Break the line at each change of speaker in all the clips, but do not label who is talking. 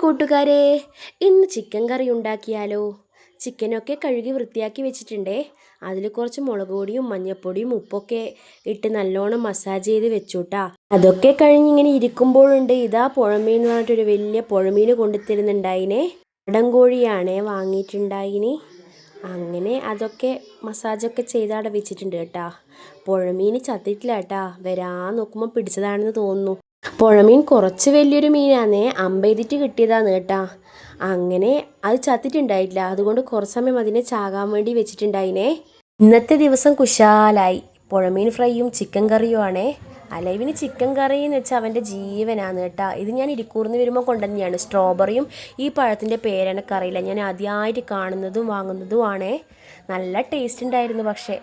കൂട്ടുകാരെ ഇന്ന് ചിക്കൻ കറി ഉണ്ടാക്കിയാലോ? ചിക്കനൊക്കെ കഴുകി വൃത്തിയാക്കി വെച്ചിട്ടുണ്ടേ. അതിൽ കുറച്ച് മുളക് പൊടിയും മഞ്ഞൾപ്പൊടിയും ഉപ്പൊക്കെ ഇട്ട് നല്ലോണം മസാജ് ചെയ്ത് വെച്ചുട്ടാ. അതൊക്കെ കഴിഞ്ഞ് ഇങ്ങനെ ഇരിക്കുമ്പോഴുണ്ട് ഇതാ പുഴമീൻ എന്ന് പറഞ്ഞിട്ടൊരു വലിയ പുഴമീൻ കൊണ്ടുത്തരുന്നുണ്ടായിനെ ഇടംകോഴിയാണേ വാങ്ങിയിട്ടുണ്ടായിനി. അങ്ങനെ അതൊക്കെ മസാജൊക്കെ ചെയ്ത് അവിടെ വെച്ചിട്ടുണ്ട് കേട്ടാ. പുഴമീൻ ചത്തിട്ടില്ല കേട്ടാ. വരാൻ നോക്കുമ്പോൾ പിടിച്ചതാണെന്ന് തോന്നുന്നു. പുഴമീൻ കുറച്ച് വലിയൊരു മീനാന്നേ അമ്പെയ്തിട്ട് കിട്ടിയതാണ് കേട്ടാ. അങ്ങനെ അത് ചത്തിട്ടുണ്ടായിട്ടില്ല. അതുകൊണ്ട് കുറച്ച് സമയം അതിനെ ചാകാൻ വേണ്ടി വെച്ചിട്ടുണ്ടായിനെ. ഇന്നത്തെ ദിവസം കുശാലായി. പുഴമീൻ ഫ്രൈയും ചിക്കൻ കറിയും ആണേ. അലൈവിന് ചിക്കൻ കറി എന്ന് വെച്ചാൽ അവന്റെ ജീവനാണ് കേട്ടാ. ഇത് ഞാൻ ഇരിക്കൂർന്ന് വരുമ്പോൾ കൊണ്ടുതന്നെയാണ് സ്ട്രോബെറിയും ഈ പഴത്തിന്റെ പേരെനക്കറിയില്ല ഞാൻ ആദ്യമായിട്ട് കാണുന്നതും വാങ്ങുന്നതും ആണേ. നല്ല ടേസ്റ്റ് ഉണ്ടായിരുന്നു പക്ഷേ.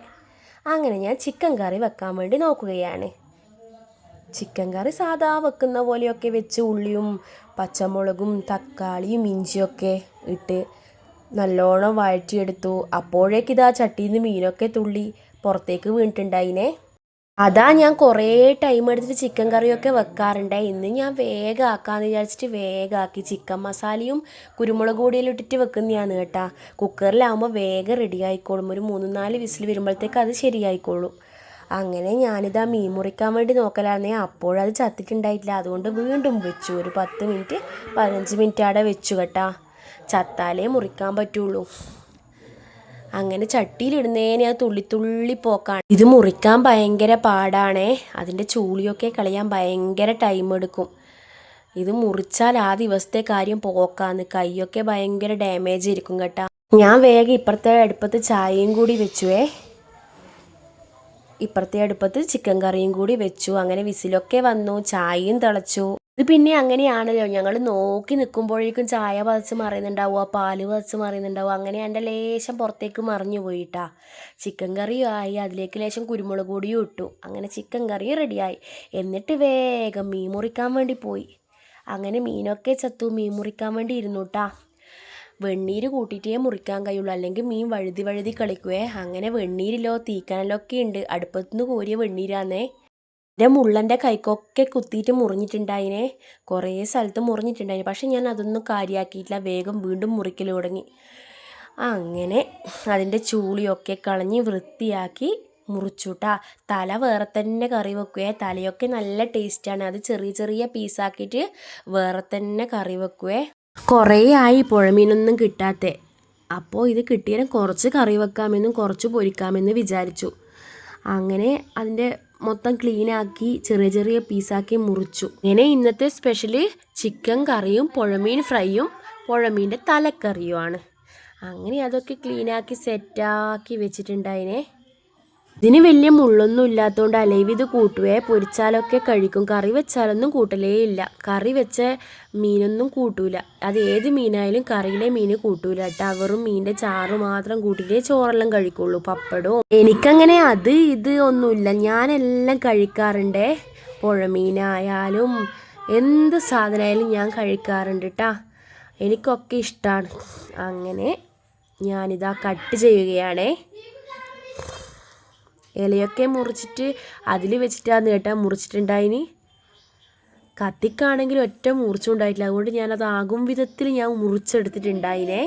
അങ്ങനെ ഞാൻ ചിക്കൻ കറി വെക്കാൻ വേണ്ടി നോക്കുകയാണ്. ചിക്കൻ കറി സാധാ വെക്കുന്ന പോലെയൊക്കെ വെച്ച് ഉള്ളിയും പച്ചമുളകും തക്കാളിയും ഇഞ്ചിയൊക്കെ ഇട്ട് നല്ലോണം വഴറ്റിയെടുത്തു. അപ്പോഴേക്ക് ഇതാ ചട്ടിയിൽ നിന്ന് മീനൊക്കെ തുള്ളി പുറത്തേക്ക് വീണിട്ടുണ്ടായിനെ. അതാ ഞാൻ കുറേ ടൈം എടുത്തിട്ട് ചിക്കൻ കറിയൊക്കെ വെക്കാറുണ്ട്. ഇന്ന് ഞാൻ വേഗം ആക്കാന്ന് വിചാരിച്ചിട്ട് വേഗം ആക്കി ചിക്കൻ മസാലയും കുരുമുളക് പൊടിയിലും ഇട്ടിട്ട് വെക്കുന്നതാണ് കേട്ടാ. കുക്കറിലാവുമ്പോൾ വേഗം റെഡി ആയിക്കോളും. ഒരു മൂന്ന് നാല് വിസിൽ വരുമ്പോഴത്തേക്ക് അത് ശരിയായിക്കോളും. അങ്ങനെ ഞാനിത് ആ മീൻ മുറിക്കാൻ വേണ്ടി നോക്കലായിരുന്നേ. അപ്പോഴത് ചത്തിട്ടുണ്ടായിട്ടില്ല. അതുകൊണ്ട് വീണ്ടും വെച്ചു. ഒരു പത്ത് മിനിറ്റ് പതിനഞ്ച് മിനിറ്റ് അവിടെ വെച്ചു കേട്ടാ. ചത്താലേ മുറിക്കാൻ പറ്റുള്ളൂ. അങ്ങനെ ചട്ടിയിലിടുന്നതിനെ അത് തുള്ളി തുള്ളി പോക്കാണ്. ഇത് മുറിക്കാൻ ഭയങ്കര പാടാണേ. അതിന്റെ ചൂളിയൊക്കെ കളയാൻ ഭയങ്കര ടൈം എടുക്കും. ഇത് മുറിച്ചാൽ ആ ദിവസത്തെ കാര്യം പോക്കാന്ന്. കൈയൊക്കെ ഭയങ്കര ഡാമേജ് ഇരിക്കും കേട്ടാ. ഞാൻ വേഗം ഇപ്പുറത്തെ അടുപ്പത്ത് ചായയും കൂടി വെച്ചുവേ. ഇപ്പുറത്തെ അടുപ്പത്ത് ചിക്കൻ കറിയും കൂടി വെച്ചു. അങ്ങനെ വിസിലൊക്കെ വന്നു. ചായയും തിളച്ചു. ഇത് പിന്നെ അങ്ങനെയാണല്ലോ. ഞങ്ങൾ നോക്കി നിൽക്കുമ്പോഴേക്കും ചായ പതച്ച് മറിയുന്നുണ്ടാവുക പാൽ പതച്ച് മറിയുന്നുണ്ടാവുക അങ്ങനെ എന്റെ ലേശം പുറത്തേക്ക് മറിഞ്ഞു പോയിട്ടാ. ചിക്കൻ കറിയും ആയി. അതിലേക്ക് ലേശം കുരുമുളക് പൊടിയും ഇട്ടു. അങ്ങനെ ചിക്കൻ കറി റെഡിയായി എന്നിട്ട് വേഗം മീൻ മുറിക്കാൻ വേണ്ടി പോയി. അങ്ങനെ മീനൊക്കെ ചത്തു. മീൻ മുറിക്കാൻ വേണ്ടി ഇരുന്നു കേട്ടാ വെണ്ണീര് കൂട്ടിയിട്ടേ മുറിക്കാൻ കഴിയുള്ളൂ. അല്ലെങ്കിൽ മീൻ വഴുതി വഴുതി കളിക്കുവേ. അങ്ങനെ വെണ്ണീരിലോ തീക്കനലൊക്കെ ഉണ്ട്. അടുപ്പത്തുനിന്ന് കോരിയ വെണ്ണീരാന്നേ. എന്റെ മുള്ളന്റെ കൈക്കൊക്കെ കുത്തിയിട്ട് മുറിഞ്ഞിട്ടുണ്ടായിനെ. കുറേ സ്ഥലത്ത് മുറിഞ്ഞിട്ടുണ്ടായിന്. പക്ഷെ ഞാൻ അതൊന്നും കാര്യമാക്കിയിട്ടില്ല വേഗം വീണ്ടും മുറിക്കൽ തുടങ്ങി. അങ്ങനെ അതിന്റെ ചൂളിയൊക്കെ കളഞ്ഞ് വൃത്തിയാക്കി മുറിച്ചുട്ടാ. തല വേറെ തന്നെ കറി വെക്കുവേ. തലയൊക്കെ നല്ല ടേസ്റ്റാണ് അത് ചെറിയ ചെറിയ പീസാക്കിയിട്ട് വേറെ തന്നെ കറി വെക്കുവേ. കുറേ ആയി പുഴമീനൊന്നും കിട്ടാത്തെ. അപ്പോൾ ഇത് കിട്ടിയാൽ കുറച്ച് കറി വെക്കാമെന്നും കുറച്ച് പൊരിക്കാമെന്ന് വിചാരിച്ചു. അങ്ങനെ അതിന്റെ മൊത്തം ക്ലീനാക്കി ചെറിയ ചെറിയ പീസാക്കി മുറിച്ചു. ഇങ്ങനെ ഇന്നത്തെ സ്പെഷ്യൽ ചിക്കൻ കറിയും പുഴമീൻ ഫ്രൈയും പുഴമീന്റെ തലക്കറിയുമാണ്. അങ്ങനെ അതൊക്കെ ക്ലീനാക്കി സെറ്റാക്കി വെച്ചിട്ടുണ്ടായിനെ. ഇതിന് വലിയ മുള്ളൊന്നും ഇല്ലാത്തതുകൊണ്ട് അലൈവ് ഇത് കൂട്ടുവേ. പൊരിച്ചാലൊക്കെ കഴിക്കും. കറി വെച്ചാലൊന്നും കൂട്ടലേ ഇല്ല. കറി വെച്ച മീനൊന്നും കൂട്ടൂല. അത് ഏത് മീനായാലും കറിയിലെ മീൻ കൂട്ടൂല കേട്ടോ. മീന്റെ ചാറ് മാത്രം കൂട്ടിയിട്ടേ ചോറെല്ലാം കഴിക്കുള്ളൂ. പപ്പടവും. എനിക്കങ്ങനെ അത് ഇത് ഒന്നുമില്ല. ഞാനെല്ലാം കഴിക്കാറുണ്ടേ. പുഴമീനായാലും എന്ത് സാധനമായാലും ഞാൻ കഴിക്കാറുണ്ട് കേട്ടാ. എനിക്കൊക്കെ ഇഷ്ടമാണ് അങ്ങനെ ഞാനിതാ കട്ട് ചെയ്യുകയാണേ. ഇലയൊക്കെ മുറിച്ചിട്ട് അതിൽ വെച്ചിട്ടാന്ന് കേട്ടാ മുറിച്ചിട്ടുണ്ടായിനി. കത്തിക്കാണെങ്കിൽ ഒറ്റ മുറിച്ചുണ്ടായിട്ടില്ല അതുകൊണ്ട് ഞാനത് ആകും വിധത്തിൽ ഞാൻ മുറിച്ചെടുത്തിട്ടുണ്ടായിനെ.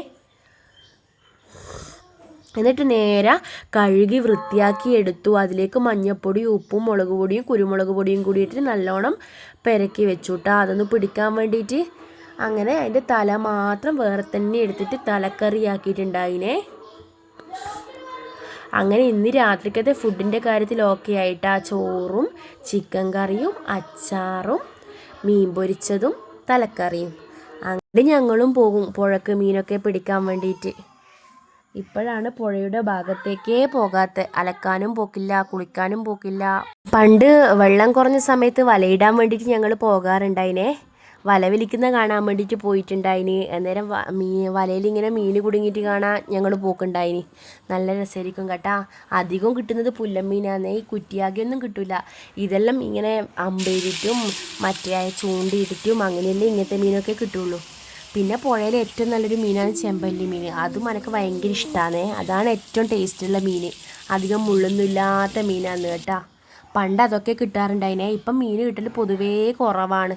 എന്നിട്ട് നേരെ കഴുകി വൃത്തിയാക്കി എടുത്തു. അതിലേക്ക് മഞ്ഞപ്പൊടി ഉപ്പും മുളക് പൊടിയും കുരുമുളക് പൊടിയും കൂടിയിട്ട് നല്ലോണം പെരക്കി വെച്ചു കേട്ടോ അതൊന്ന് പിടിക്കാൻ വേണ്ടിയിട്ട് അങ്ങനെ അതിന്റെ തല മാത്രം വേറെ തന്നെ എടുത്തിട്ട് തലക്കറിയാക്കിയിട്ടുണ്ടായിനെ. അങ്ങനെ ഇന്ന് രാത്രിക്കത്തെ ഫുഡിന്റെ കാര്യത്തിൽ ഓക്കെ ആയിട്ട് ആ ചോറും ചിക്കൻ കറിയും അച്ചാറും മീൻ പൊരിച്ചതും തലക്കറിയും. അങ്ങനെ ഞങ്ങളും പോകും പുഴക്ക് മീനൊക്കെ പിടിക്കാൻ വേണ്ടിയിട്ട് ഇപ്പോഴാണ് പുഴയുടെ ഭാഗത്തേക്കേ പോകാത്ത. അലക്കാനും പോക്കില്ല കുളിക്കാനും പോക്കില്ല. പണ്ട് വെള്ളം കുറഞ്ഞ സമയത്ത് വലയിടാൻ വേണ്ടിയിട്ട് ഞങ്ങൾ പോകാറുണ്ടായിനെ. വല വലിക്കുന്ന കാണാൻ വേണ്ടിയിട്ട് പോയിട്ടുണ്ടായിന്. അന്നേരം മീ വലയിൽ ഇങ്ങനെ മീൻ കുടുങ്ങിയിട്ട് കാണാൻ ഞങ്ങൾ പോക്കുണ്ടായിന്. നല്ല രസമായിരിക്കും കേട്ടാ. അധികം കിട്ടുന്നത് പുല്ലമ്മീനാന്ന് ഈ കുറ്റിയാകിയൊന്നും കിട്ടില്ല ഇതെല്ലാം ഇങ്ങനെ അമ്പെയ്തിട്ടും മറ്റേ ചൂണ്ടിയിട്ടിട്ടും അങ്ങനെയല്ലേ ഇങ്ങനത്തെ മീനൊക്കെ കിട്ടുള്ളൂ. പിന്നെ പുഴയിൽ ഏറ്റവും നല്ലൊരു മീനാണ് ചെമ്പല്ലി മീൻ. അതും എനിക്ക് ഭയങ്കര ഇഷ്ടമാണ് അതാണ് ഏറ്റവും ടേസ്റ്റുള്ള മീൻ. അധികം മുള്ളൊന്നും ഇല്ലാത്ത മീനാണ് കേട്ടാ. പണ്ട് അതൊക്കെ കിട്ടാറുണ്ടായിനെ. ഇപ്പം മീൻ കിട്ടൽ പൊതുവേ കുറവാണ്.